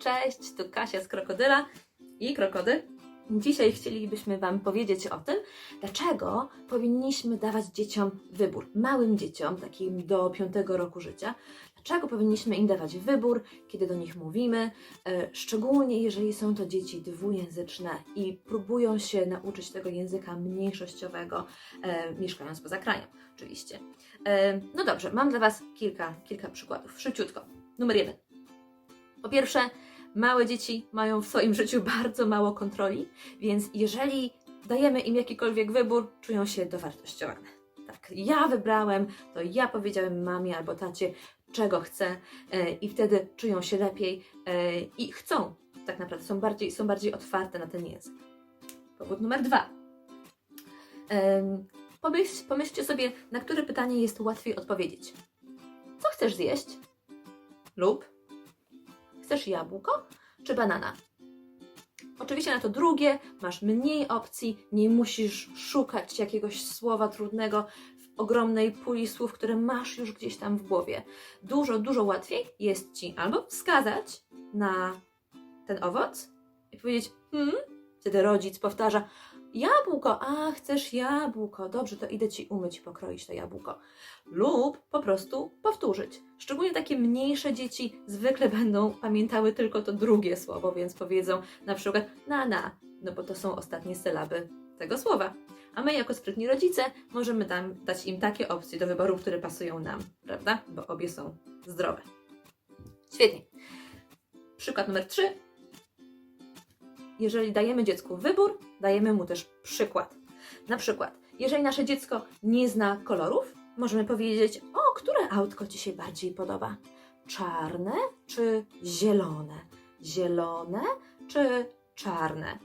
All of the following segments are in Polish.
Cześć, tu Kasia z Krokodyla i Krokodyl. Dzisiaj chcielibyśmy Wam powiedzieć o tym, dlaczego powinniśmy dawać dzieciom wybór, małym dzieciom, takim do 5 roku życia, dlaczego powinniśmy im dawać wybór, kiedy do nich mówimy, e, szczególnie jeżeli są to dzieci dwujęzyczne i próbują się nauczyć tego języka mniejszościowego, e, mieszkając poza krajem, oczywiście. E, no dobrze, mam dla Was kilka, kilka przykładów, szybciutko. Numer jeden. Po pierwsze, małe dzieci mają w swoim życiu bardzo mało kontroli, więc jeżeli dajemy im jakikolwiek wybór, czują się dowartościowane. Tak, ja wybrałem, to ja powiedziałem mamie albo tacie, czego chcę e, i wtedy czują się lepiej e, i chcą, tak naprawdę są bardziej, są bardziej otwarte na ten język. Powód numer dwa. Pomyśl, pomyślcie sobie, na które pytanie jest łatwiej odpowiedzieć. Co chcesz zjeść? Lub Chcesz jabłko czy banana? Oczywiście na to drugie masz mniej opcji, nie musisz szukać jakiegoś słowa trudnego w ogromnej puli słów, które masz już gdzieś tam w głowie. Dużo, dużo łatwiej jest ci albo wskazać na ten owoc i powiedzieć, hmm, wtedy rodzic powtarza, jabłko, a chcesz jabłko, dobrze, to idę ci umyć i pokroić to jabłko. Lub po prostu powtórzyć. Szczególnie takie mniejsze dzieci zwykle będą pamiętały tylko to drugie słowo, więc powiedzą na przykład na na, no bo to są ostatnie sylaby tego słowa. A my jako sprytni rodzice możemy tam dać im takie opcje do wyboru, które pasują nam, prawda? Bo obie są zdrowe. Świetnie. Przykład numer 3. Jeżeli dajemy dziecku wybór, dajemy mu też przykład. Na przykład, jeżeli nasze dziecko nie zna kolorów, możemy powiedzieć: O, które autko ci się bardziej podoba? Czarne czy zielone? Zielone czy czarne?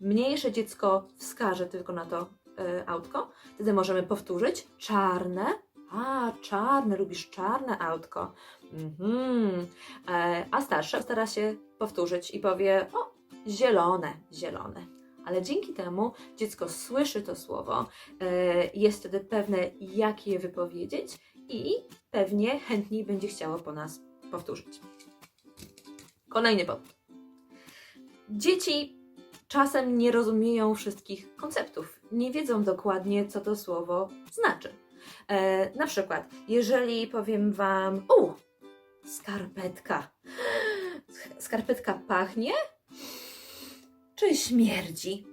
Mniejsze dziecko wskaże tylko na to e, autko, wtedy możemy powtórzyć: czarne. A, czarne, lubisz czarne autko. Mhm. E, a starsze stara się powtórzyć i powie: O, zielone, zielone. Ale dzięki temu dziecko słyszy to słowo, e, jest wtedy pewne, jak je wypowiedzieć i pewnie chętniej będzie chciało po nas powtórzyć. Kolejny powód. Dzieci czasem nie rozumieją wszystkich konceptów, nie wiedzą dokładnie, co to słowo znaczy. E, na przykład, jeżeli powiem Wam, u, skarpetka. Skarpetka pachnie? Śmierdzi?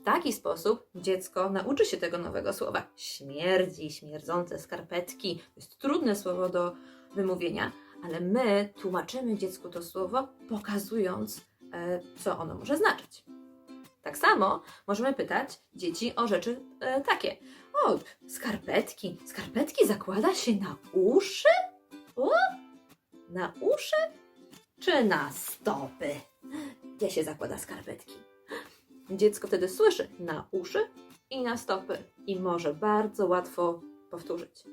W taki sposób dziecko nauczy się tego nowego słowa. Śmierdzi, śmierdzące skarpetki. To jest trudne słowo do wymówienia, ale my tłumaczymy dziecku to słowo, pokazując, e, co ono może znaczyć. Tak samo możemy pytać dzieci o rzeczy e, takie. O, skarpetki. Skarpetki zakłada się na uszy? O, na uszy czy na stopy? Gdzie się zakłada skarpetki? Dziecko wtedy słyszy na uszy i na stopy i może bardzo łatwo powtórzyć.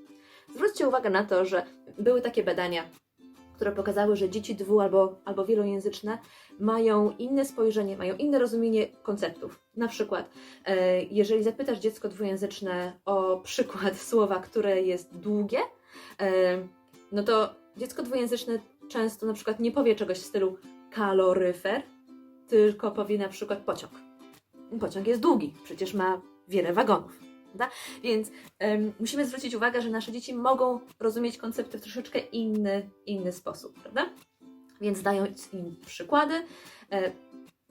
Zwróćcie uwagę na to, że były takie badania, które pokazały, że dzieci dwu- albo, albo wielojęzyczne mają inne spojrzenie, mają inne rozumienie konceptów. Na przykład, e, jeżeli zapytasz dziecko dwujęzyczne o przykład słowa, które jest długie, e, no to dziecko dwujęzyczne często na przykład nie powie czegoś w stylu kaloryfer, tylko powie na przykład pociąg. Pociąg jest długi, przecież ma wiele wagonów. Prawda? Więc em, musimy zwrócić uwagę, że nasze dzieci mogą rozumieć koncepty w troszeczkę inny, inny sposób, prawda? Więc dając im przykłady, e,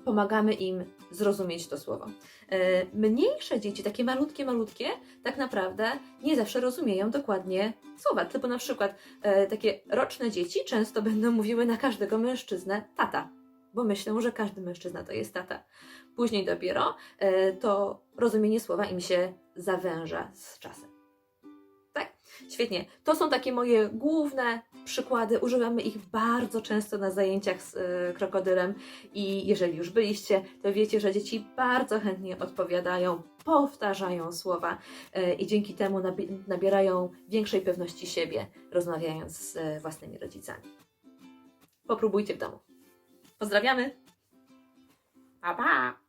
pomagamy im zrozumieć to słowo. E, mniejsze dzieci, takie malutkie, malutkie, tak naprawdę nie zawsze rozumieją dokładnie słowa. Typu na przykład e, takie roczne dzieci często będą mówiły na każdego mężczyznę tata, bo myślą, że każdy mężczyzna to jest tata. Później dopiero e, to rozumienie słowa im się zawęża z czasem. Świetnie. To są takie moje główne przykłady. Używamy ich bardzo często na zajęciach z e, krokodylem i jeżeli już byliście, to wiecie, że dzieci bardzo chętnie odpowiadają, powtarzają słowa e, i dzięki temu nabi- nabierają większej pewności siebie, rozmawiając z e, własnymi rodzicami. Popróbujcie w domu. Pozdrawiamy! Pa, pa!